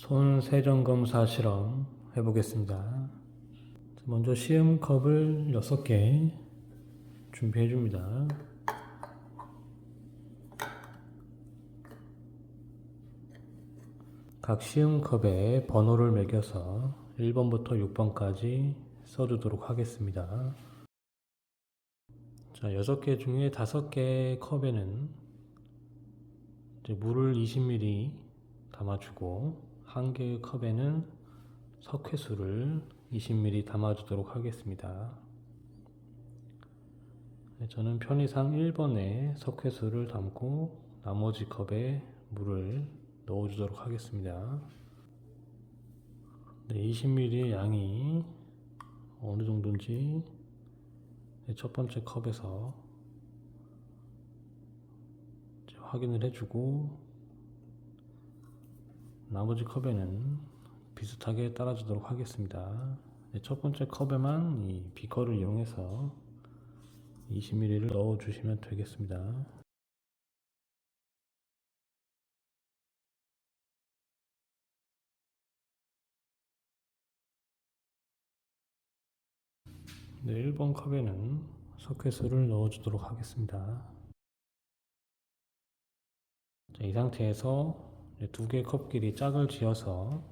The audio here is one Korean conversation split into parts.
손 세정 검사 실험 해보겠습니다. 먼저 시음컵을 6개 준비해 줍니다. 각 시음컵에 번호를 매겨서 1번부터 6번까지 써주도록 하겠습니다. 자, 6개 중에 5개 컵에는 물을 20ml 담아주고 한 개의 컵에는 석회수를 20ml 담아주도록 하겠습니다. 네, 저는 편의상 1번에 석회수를 담고 나머지 컵에 물을 넣어주도록 하겠습니다. 네, 20ml의 양이 어느 정도인지 네, 첫 번째 컵에서 확인을 해주고 나머지 컵에는 비슷하게 따라주도록 하겠습니다. 네, 첫 번째 컵에만 이 비커를 이용해서 20ml를 넣어 주시면 되겠습니다. 네, 1번 컵에는 석회수를 넣어 주도록 하겠습니다. 자, 이 상태에서 두개 컵끼리 짝을 지어서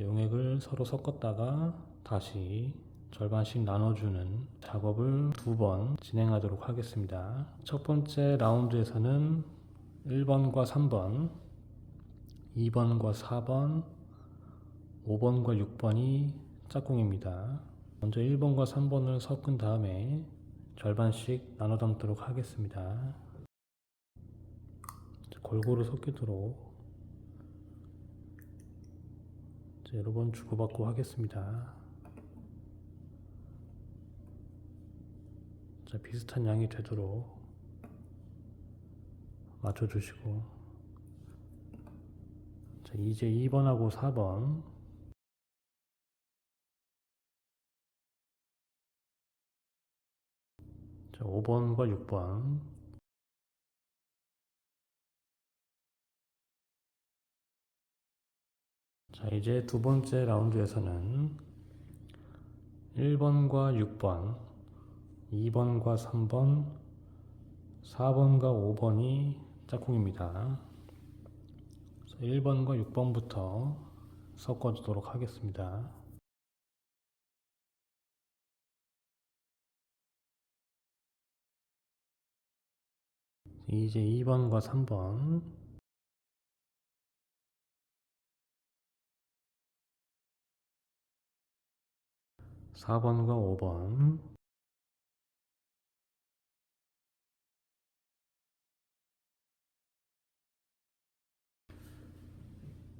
용액을 서로 섞었다가 다시 절반씩 나눠주는 작업을 두 번 진행하도록 하겠습니다. 첫 번째 라운드에서는 1번과 3번, 2번과 4번, 5번과 6번이 짝꿍입니다. 먼저 1번과 3번을 섞은 다음에 절반씩 나눠 담도록 하겠습니다. 골고루 섞이도록 여러 번 주고받고 하겠습니다. 자, 비슷한 양이 되도록 맞춰주시고. 자, 이제 2번하고 4번. 자, 5번과 6번 자, 이제 두 번째 라운드에서는 1번과 6번, 2번과 3번, 4번과 5번이 짝꿍입니다. 1번과 6번부터 섞어주도록 하겠습니다. 이제 2번과 3번 4번과 5번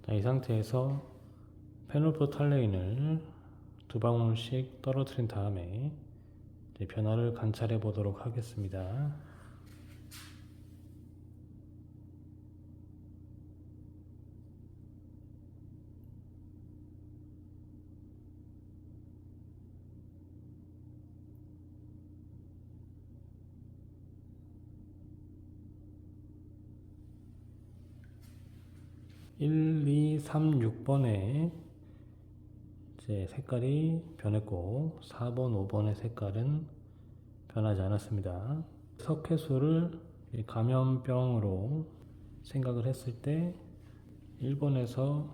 자, 이 상태에서 페놀프탈레인을 두 방울씩 떨어뜨린 다음에 변화를 관찰해 보도록 하겠습니다. 1, 2, 3, 6번에 이제 색깔이 변했고 4번, 5번의 색깔은 변하지 않았습니다. 석회수를 감염병으로 생각을 했을 때 1번에서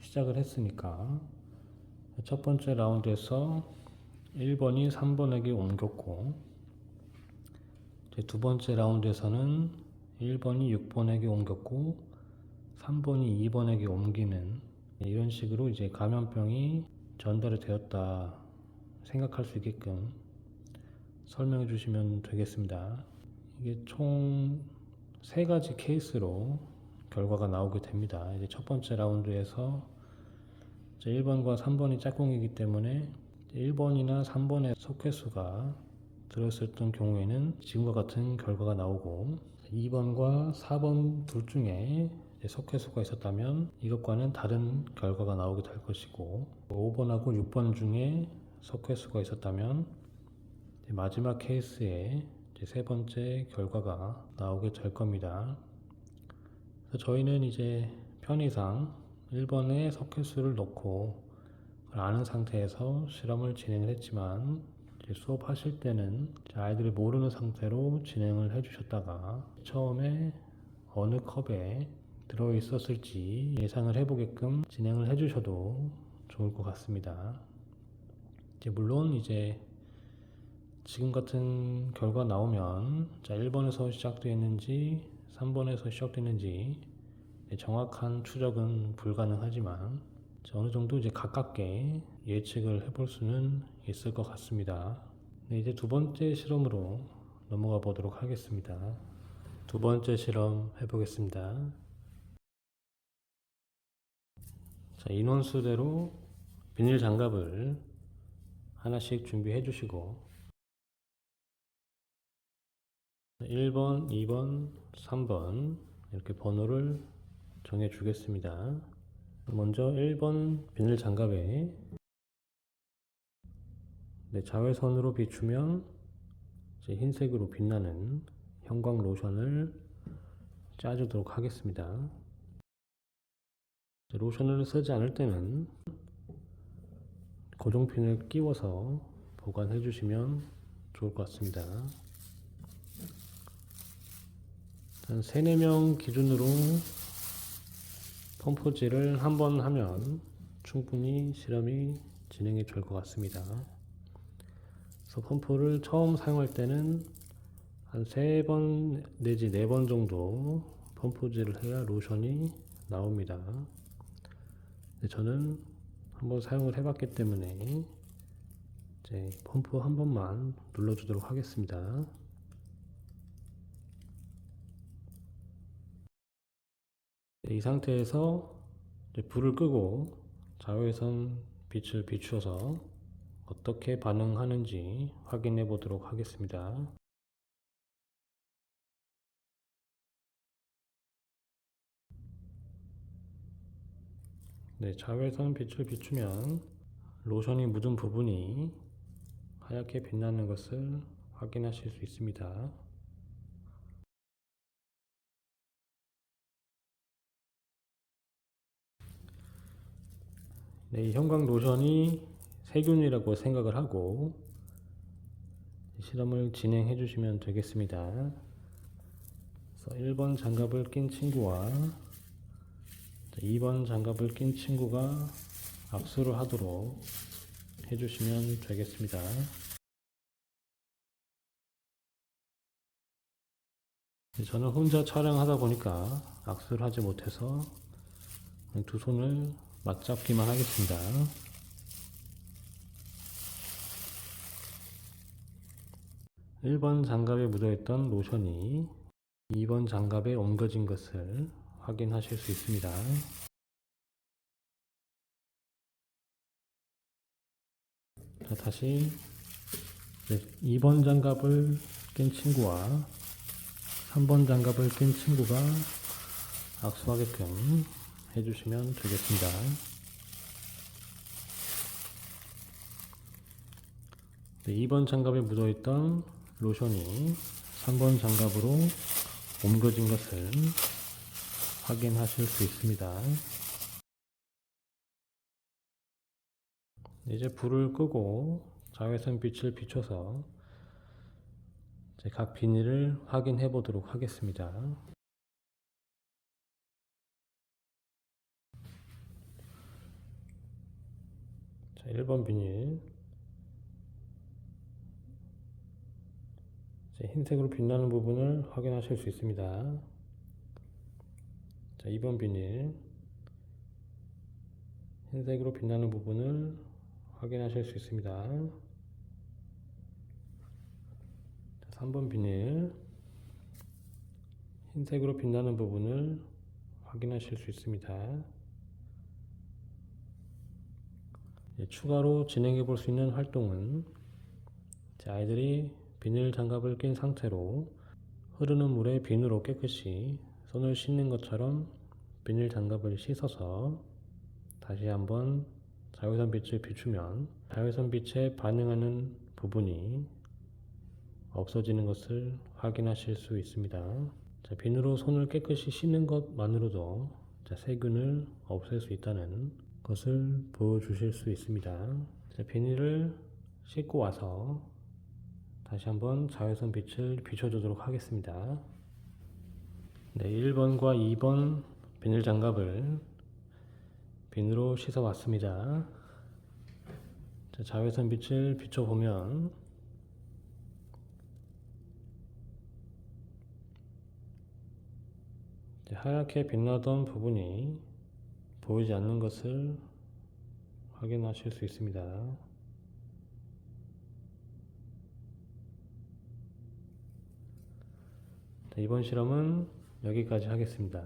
시작을 했으니까 첫 번째 라운드에서 1번이 3번에게 옮겼고 두 번째 라운드에서는 1번이 6번에게 옮겼고 3번이 2번에게 옮기는 이런 식으로 이제 감염병이 전달이 되었다 생각할 수 있게끔 설명해 주시면 되겠습니다. 이게 총 세 가지 케이스로 결과가 나오게 됩니다. 이제 첫 번째 라운드에서 1번과 3번이 짝꿍이기 때문에 1번이나 3번의 속회수가 들었었던 경우에는 지금과 같은 결과가 나오고 2번과 4번 둘 중에 석회수가 있었다면 이것과는 다른 결과가 나오게 될 것이고 5번하고 6번 중에 석회수가 있었다면 마지막 케이스에 세 번째 결과가 나오게 될 겁니다. 저희는 이제 편의상 1번에 석회수를 넣고 아는 상태에서 실험을 진행을 했지만 수업하실 때는 아이들이 모르는 상태로 진행을 해주셨다가 처음에 어느 컵에 들어 있었을지 예상을 해보게끔 진행을 해주셔도 좋을 것 같습니다. 이제 물론 이제 지금 같은 결과 나오면 자 1번에서 시작되었는지 3번에서 시작됐는지 정확한 추적은 불가능하지만 자, 어느 정도 이제 가깝게 예측을 해볼 수는 있을 것 같습니다. 네, 이제 두 번째 실험으로 넘어가 보도록 하겠습니다. 두 번째 실험 해보겠습니다. 자, 인원수대로 비닐 장갑을 하나씩 준비해 주시고 1번, 2번, 3번 이렇게 번호를 정해 주겠습니다. 먼저 1번 비닐 장갑에 네, 자외선으로 비추면 흰색으로 빛나는 형광 로션을 짜주도록 하겠습니다. 로션을 쓰지 않을 때는 고정핀을 끼워서 보관해 주시면 좋을 것 같습니다. 한 3, 4명 기준으로 펌프질을 한 번 하면 충분히 실험이 진행이 될 것 같습니다. 그래서 펌프를 처음 사용할 때는 한 3번 내지 4번 정도 펌프질을 해야 로션이 나옵니다. 근데 저는 한번 사용을 해봤기 때문에 이제 펌프 한 번만 눌러주도록 하겠습니다. 네, 이 상태에서 불을 끄고 자외선 빛을 비추어서 어떻게 반응하는지 확인해 보도록 하겠습니다. 네, 자외선 빛을 비추면 로션이 묻은 부분이 하얗게 빛나는 것을 확인하실 수 있습니다. 네, 이 형광 로션이 세균이라고 생각을 하고 실험을 진행해 주시면 되겠습니다. 그래서 1번 장갑을 낀 친구와 2번 장갑을 낀 친구가 악수를 하도록 해주시면 되겠습니다. 저는 혼자 촬영하다 보니까 악수를 하지 못해서 두 손을 맞잡기만 하겠습니다. (1번) 장갑에 묻어있던 로션이 (2번) 장갑에 옮겨진 것을 확인하실 수 있습니다. 자, 다시 2번 장갑을 낀 친구와 3번 장갑을 낀 친구가 악수하게끔 해주시면 되겠습니다. 네, 2번 장갑에 묻어있던 로션이 3번 장갑으로 옮겨진 것을 확인하실 수 있습니다. 이제 불을 끄고 자외선 빛을 비춰서 각 비닐을 확인해 보도록 하겠습니다. 자, 1번 비닐. 흰색으로 빛나는 부분을 확인하실 수 있습니다. 자, 2번 비닐. 흰색으로 빛나는 부분을 확인하실 수 있습니다. 자, 3번 비닐. 흰색으로 빛나는 부분을 확인하실 수 있습니다. 예, 추가로 진행해 볼 수 있는 활동은 아이들이 비닐 장갑을 낀 상태로 흐르는 물에 비누로 깨끗이 손을 씻는 것처럼 비닐 장갑을 씻어서 다시 한번 자외선 빛을 비추면 자외선 빛에 반응하는 부분이 없어지는 것을 확인하실 수 있습니다. 자, 비누로 손을 깨끗이 씻는 것만으로도 자, 세균을 없앨 수 있다는 것을 보여주실 수 있습니다. 자, 비닐을 씻고 와서 다시 한번 자외선 빛을 비춰주도록 하겠습니다. 네, 1번과 2번 비닐 장갑을 비누로 씻어 왔습니다. 자, 자외선 빛을 비춰보면 하얗게 빛나던 부분이 보이지 않는 것을 확인하실 수 있습니다. 자, 이번 실험은 여기까지 하겠습니다.